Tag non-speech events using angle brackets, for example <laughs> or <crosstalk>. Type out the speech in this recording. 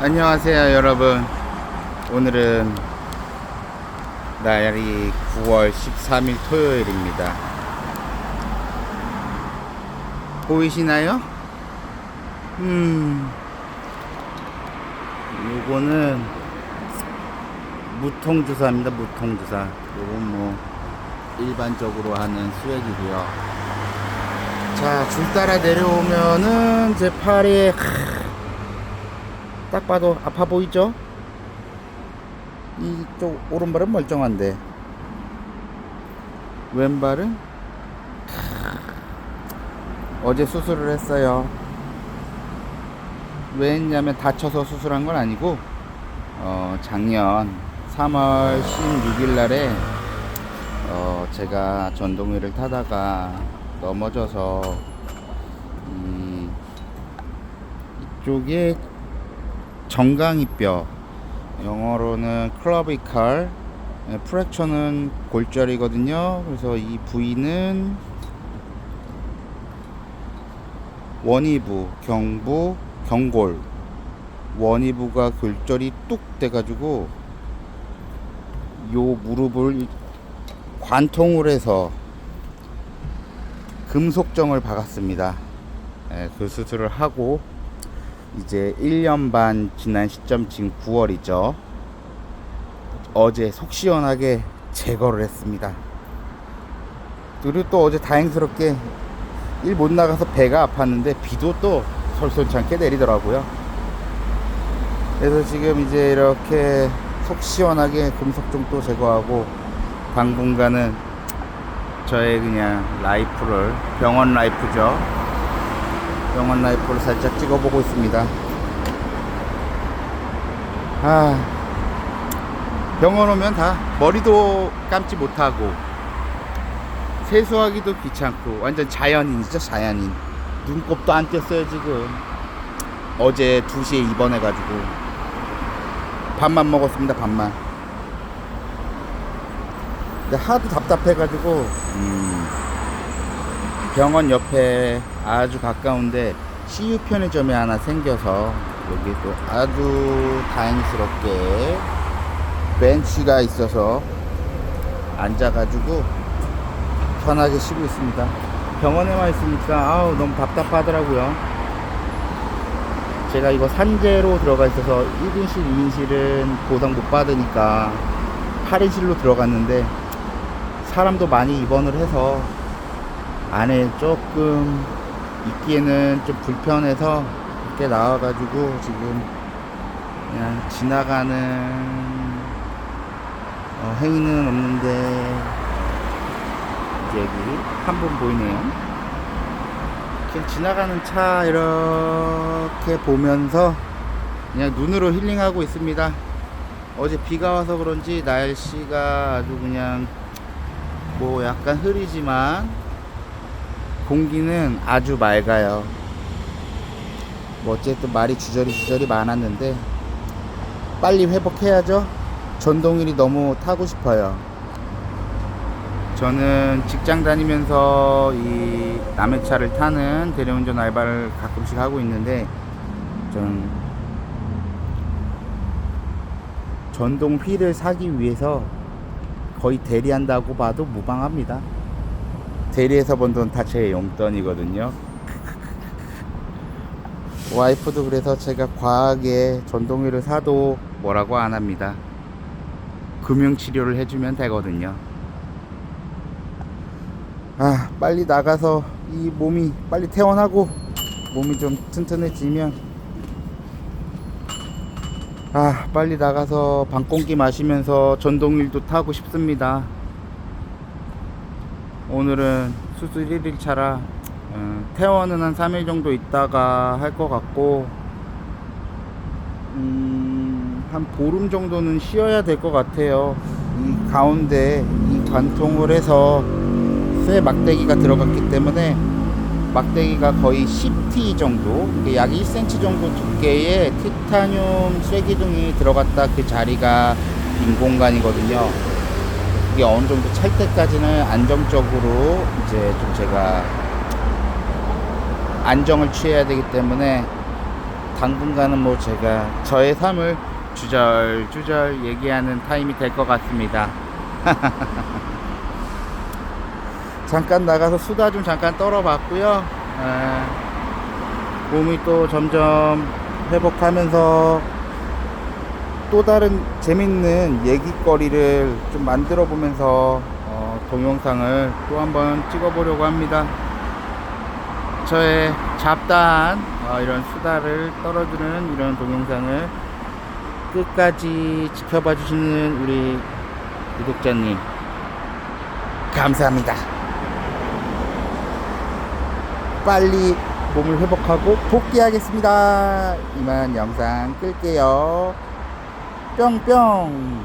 안녕하세요 여러분. 오늘은 날이 9월 13일 토요일입니다. 보이시나요? 음 요거는 무통주사입니다 무통주사. 요건 뭐 일반적으로 하는 수액이고요. 자 줄 따라 내려오면은 제 팔에 딱 봐도 아파 보이죠? 이쪽 오른발은 멀쩡한데 왼발은 어제 수술을 했어요. 왜 했냐면 다쳐서 수술한 건 아니고 어, 작년 3월 16일 날에 어, 제가 전동위를 타다가 넘어져서 이 이쪽에 정강이뼈. 영어로는 클러비칼 예, 프랙처는 골절이거든요. 그래서 이 부위는 원위부 경부 경골. 원위부가 골절이 뚝 돼가지고 요 무릎을 관통을 해서 금속정을 박았습니다. 예, 그 수술을 하고 이제 1년 반 지난 시점 지금 9월이죠. 어제 속 시원하게 제거를 했습니다. 그리고 또 어제 다행스럽게 일 못 나가서 배가 아팠는데 비도 또 솔솔찮게 내리더라고요. 그래서 지금 이제 이렇게 속 시원하게 금속 좀 또 제거하고 당분간은 저의 그냥 라이프를 병원 라이프죠. 병원 라이프를 살짝 찍어보고 있습니다. 아, 병원 오면 다 머리도 감지 못하고 세수하기도 귀찮고 완전 자연인이죠, 자연인. 눈곱도 안 띄었어요, 지금. 어제 2시에 입원해가지고 밥만 먹었습니다, 밥만. 근데 하도 답답해가지고, 음, 병원 옆에 아주 가까운데 CU 편의점이 하나 생겨서 여기 또 아주 다행스럽게 벤치가 있어서 앉아가지고 편하게 쉬고 있습니다. 병원에만 있으니까 아우 너무 답답하더라고요. 제가 이거 산재로 들어가 있어서 1인실, 2인실은 보상 못 받으니까 8인실로 들어갔는데 사람도 많이 입원을 해서 안에 조금 있기에는 좀 불편해서 밖에 나와가지고 지금 그냥 지나가는 어, 행인은 없는데 여기 한분 보이네요. 그냥 지나가는 차 이렇게 보면서 그냥 눈으로 힐링하고 있습니다. 어제 비가 와서 그런지 날씨가 아주 그냥 뭐 약간 흐리지만 공기는 아주 맑아요. 뭐 어쨌든 말이 주저리 주저리 많았는데 빨리 회복해야죠. 전동일이 너무 타고 싶어요. 저는 직장 다니면서 이 남의 차를 타는 대리운전 알바를 가끔씩 하고 있는데 전 전동 휠을 사기 위해서 거의 대리한다고 봐도 무방합니다. 대리에서 번 돈 다 제 용돈이거든요. 와이프도 그래서 제가 과하게 전동휠을 사도 뭐라고 안 합니다. 금융치료를 해주면 되거든요. 아, 빨리 나가서 이 몸이 빨리 퇴원하고 몸이 좀 튼튼해지면 아, 빨리 나가서 방공기 마시면서 전동휠도 타고 싶습니다. 오늘은 수술 1일 차라 어, 퇴원은 한 3일 정도 있다가 할 것 같고 음, 한 보름 정도는 쉬어야 될 것 같아요. 이 가운데 이 관통을 해서 쇠 막대기가 들어갔기 때문에 막대기가 거의 10T 정도, 약 1cm 정도 두께의 티타늄 쇠기둥이 들어갔다 그 자리가 빈 공간이거든요. 이게 어느 정도 찰 때까지는 안정적으로 이제 좀 제가 안정을 취해야 되기 때문에 당분간은 뭐 제가 저의 삶을 주절주절 얘기하는 타임이 될 것 같습니다. <laughs> 잠깐 나가서 수다 좀 잠깐 떨어봤고요. 아, 몸이 또 점점 회복하면서 또 다른 재밌는 얘기거리를 좀 만들어 보면서 어, 동영상을 또 한번 찍어 보려고 합니다. 저의 잡다한 어, 이런 수다를 떨어주는 이런 동영상을 끝까지 지켜봐 주시는 우리 구독자님 감사합니다. 빨리 몸을 회복하고 복귀하겠습니다. 이만 영상 끌게요. Chong chong.